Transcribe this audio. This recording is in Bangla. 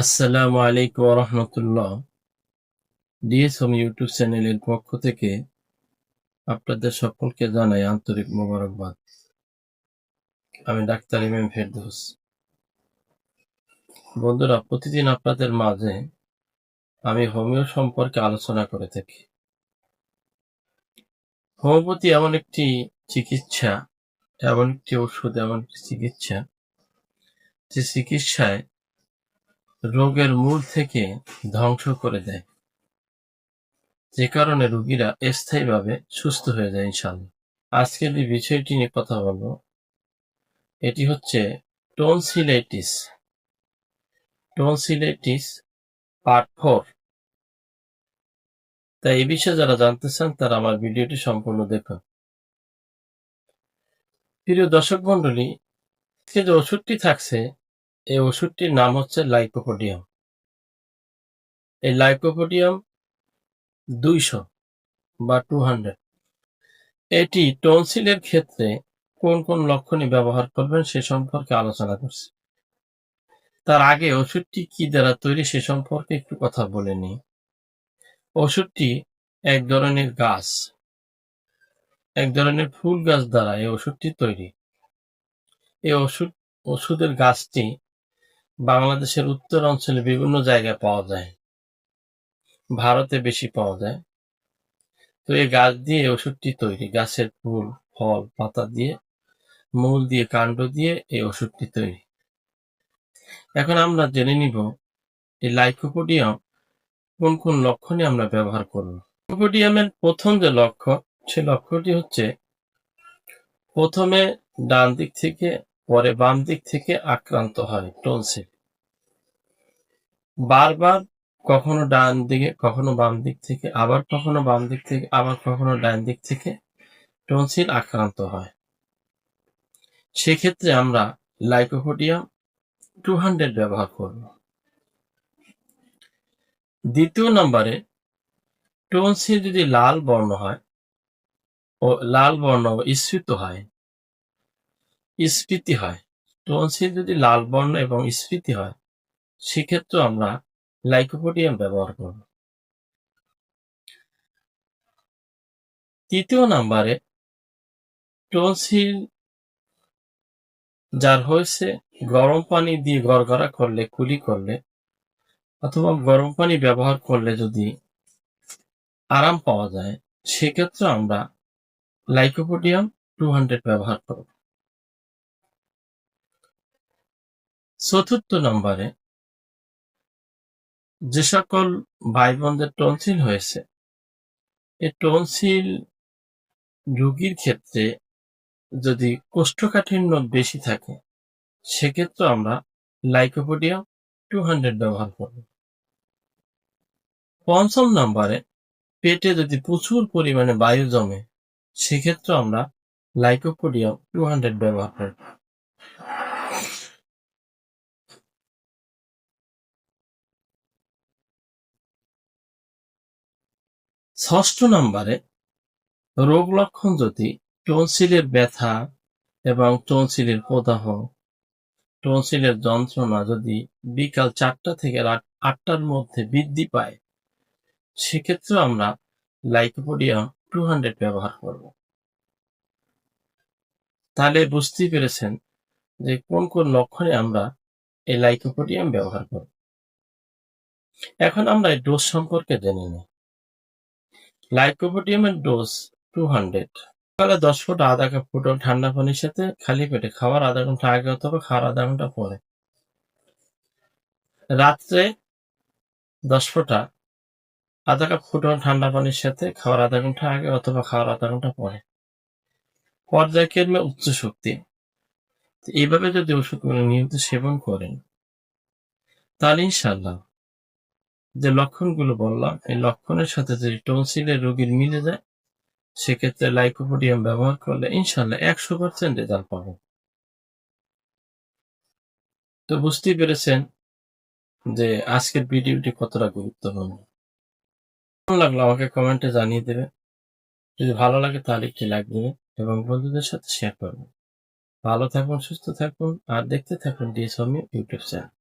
আসসালামু আলাইকুম রহমতুল্লাহ। ডিএস হোম ইউটিউব চ্যানেলের পক্ষ থেকে আপনাদের সকলকে জানাই আন্তরিক মোবারকবাদ। আমি ডাক্তার ইমাম ফেরদৌস। বন্ধুরা, প্রতিদিন আপনাদের মাঝে আমি হোমিও সম্পর্কে আলোচনা করে থাকি। হোমিওপ্যাথি এমন একটি চিকিৎসা, এমন একটি ওষুধ, এমন একটি চিকিৎসা যে চিকিৎসায় রোগের মূল থেকে ধ্বংস করে দেয়। যে কারণে রোগীরা স্থায়ীভাবে সুস্থ হয়ে যায় ইনশাল্লাহ আজকের যে বিষয়টি নিয়ে কথা বলব। এটি হচ্ছে টনসিলাইটিস টনসিলাইটিস পার্ট ফোর তাই এই বিষয়ে যারা জানতে চান, তারা আমার ভিডিওটি সম্পূর্ণ দেখুন। প্রিয় দর্শক মন্ডলী যে ওষুধটি থাকছে এই ওষুধটির নাম হচ্ছে লাইকোপোডিয়াম এই লাইকোপোডিয়াম দুইশো বা টু হান্ড্রেড। এটি টনসিলের ক্ষেত্রে কোন কোন লক্ষণই ব্যবহার করবেন সে সম্পর্কে আলোচনা করছি। তার আগে ওষুধটি কি দ্বারা তৈরি সে সম্পর্কে একটু কথা বলে নিই। ওষুধটি এক ধরনের গাছ, এক ধরনের ফুল গাছ দ্বারা এই ওষুধটি তৈরি। এই ওষুধ, ওষুধের গাছটি বাংলাদেশের উত্তর অঞ্চলে বিভিন্ন জায়গায় পাওয়া যায়। ভারতে বেশি পাওয়া যায়। তো এই গাছ দিয়ে ওষুধটি তৈরি। গাছের ফুল, ফল, পাতা দিয়ে, মূল দিয়ে, কাণ্ড দিয়ে এই ওষুধটি তৈরি। এখন আমরা জেনে নিব এই লাইকোপোডিয়াম কোন কোন লক্ষণে আমরা ব্যবহার করব। লাইকোপোডিয়ামের প্রথম যে লক্ষ্য, সে লক্ষ্যটি হচ্ছে প্রথমে ডান দিক থেকে পরে বাম দিক থেকে আক্রান্ত হয় টনসিল বারবার কখনো ডান দিকে, কখনো বাম দিক থেকে, আবার কখনো বাম দিক থেকে, আবার কখনো ডান দিক থেকে টনসিল আক্রান্ত হয়। সেক্ষেত্রে আমরা লাইকোপোডিয়াম টু হান্ড্রেড ব্যবহার করব। দ্বিতীয় নম্বরে টনসিল যদি লাল বর্ণ হয় ও লাল বর্ণ স্ফীত হয় স্ফীতি হয়। টনসিল যদি লাল বর্ণ এবং স্ফীতি হয় সেক্ষেত্রে আমরা লাইকোপোডিয়াম ব্যবহার করব। তৃতীয় নাম্বারে টনসিল যার হয়েছে গরম পানি দিয়ে গড়গড়া করলে, কুলি করলে, অথবা গরম পানি ব্যবহার করলে যদি আরাম পাওয়া যায় সেক্ষেত্রে আমরা লাইকোপোডিয়াম টু হান্ড্রেড ব্যবহার করব। চতুর্থ নম্বরে, যে সকল ভাই বোনদের টনসিল হয়েছে, এই টনসিল রোগীর ক্ষেত্রে যদি কোষ্ঠকাঠিন্য বেশি থাকে, সেক্ষেত্রে আমরা লাইকোপোডিয়াম টু হান্ড্রেড ব্যবহার করব। পঞ্চম নম্বরে, পেটে যদি প্রচুর পরিমাণে বায়ু জমে, সেক্ষেত্রে আমরা লাইকোপোডিয়াম টু হান্ড্রেড ব্যবহার করব। ষষ্ঠ নম্বরে রোগ লক্ষণ যদি টনসিলের ব্যথা এবং টনসিলের প্রদাহ, টনসিলের যন্ত্রণা যদি বিকাল চারটা থেকে রাত আটটার মধ্যে বৃদ্ধি পায় সেক্ষেত্রে আমরা লাইকোপোডিয়াম টু হান্ড্রেড ব্যবহার করব। তাহলে বুঝতেই পেরেছেন যে কোন কোন লক্ষণে আমরা এই লাইকোপোডিয়াম ব্যবহার করব। এখন আমরা এই ডোজ সম্পর্কে জেনে নিই। লাইকোপোডিয়ামের ডোজ টু হান্ড্রেড। সকালে দশ ফুট আধা কাপ ফুটো ঠান্ডা পানির সাথে খালি পেটে খাওয়ার আধা ঘণ্টা আগে অথবা খাওয়ার আধা ঘণ্টা পরে। রাত্রে দশ ফোঁটা আধা কাপ ফুটো ঠান্ডা পানির সাথে খাওয়ার আধা ঘণ্টা আগে অথবা খাওয়ার আধা ঘণ্টা পরে। পর্যায়ক্রমে উচ্চ শক্তি। এইভাবে যদি ওষুধগুলো নিয়মিত সেবন করেন, তাহলে ইনশাল্লাহ যে লক্ষণগুলো বললাম, এই লক্ষণের সাথে যদি টনসিলের রোগীর মিলে যায়, সেক্ষেত্রে লাইকোপোডিয়াম ব্যবহার করলে ইনশাল্লাহ একশো পার্সেন্ট রেজাল্ট পাবো। তো বুঝতেই পেরেছেন যে আজকের ভিডিওটি কতটা গুরুত্বপূর্ণ। কেমন লাগল আমাকে কমেন্টে জানিয়ে দেবে যদি ভালো লাগে তাহলে একটি লাইক দেবে এবং বন্ধুদের সাথে শেয়ার করবে ভালো থাকুন, সুস্থ থাকুন, আর দেখতে থাকুন ডিএস হোমিও ইউটিউব চ্যানেল